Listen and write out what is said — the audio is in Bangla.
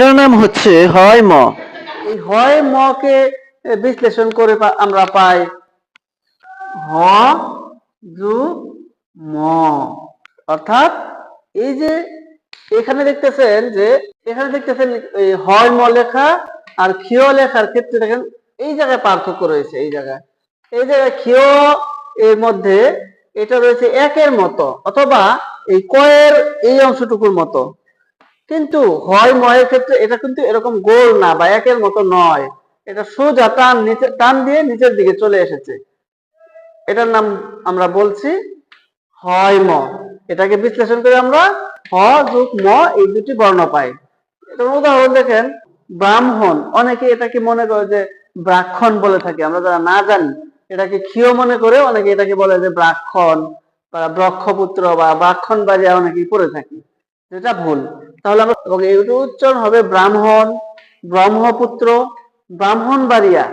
এটার নাম হচ্ছে হয় ম। এই হয় মকে বিশ্লেষণ করে আমরা পাই হ, যু, ম। অর্থাৎ এই যে এখানে দেখতেছেন যে, এখানে দেখতেছেন এই হয় ম লেখা আর ক্ষিয় লেখার ক্ষেত্রে দেখেন এই জায়গায় পার্থক্য রয়েছে, এই জায়গায়। এই জায়গায় ক্ষিয় এর মধ্যে এটা রয়েছে একের মতো অথবা এই কয়ের এই অংশটুকুর মতো। কিন্তু হয় ময়ের ক্ষেত্রে এটা কিন্তু এরকম গোল না, বা একের মতো নয়। এটা সোজা টান নিচে, টান দিয়ে নিচের দিকে চলে এসেছে। এটার নাম আমরা বলছি হয় ম। এটাকে বিশ্লেষণ করে আমরা হ যোগ ম এই দুটি বর্ণ পাই। এটার উদাহরণ দেখেন, ব্রাহ্মণ। অনেকে এটাকে মনে করে যে ব্রাক্ষণ বলে থাকে, আমরা যারা না জানি। এটাকে ক্ষীয় মনে করে অনেকে এটাকে বলে যে ব্রাক্ষণ, বা ব্রক্ষপুত্র বা ব্রাক্ষণ বাজিয়া অনেকেই পড়ে থাকি। যেটা ভুল। তাহলে আমরা উচ্চারণ হবে ব্রাহ্মণ ব্রহ্মপুত্র ব্রাহ্মণবাড়িয়া।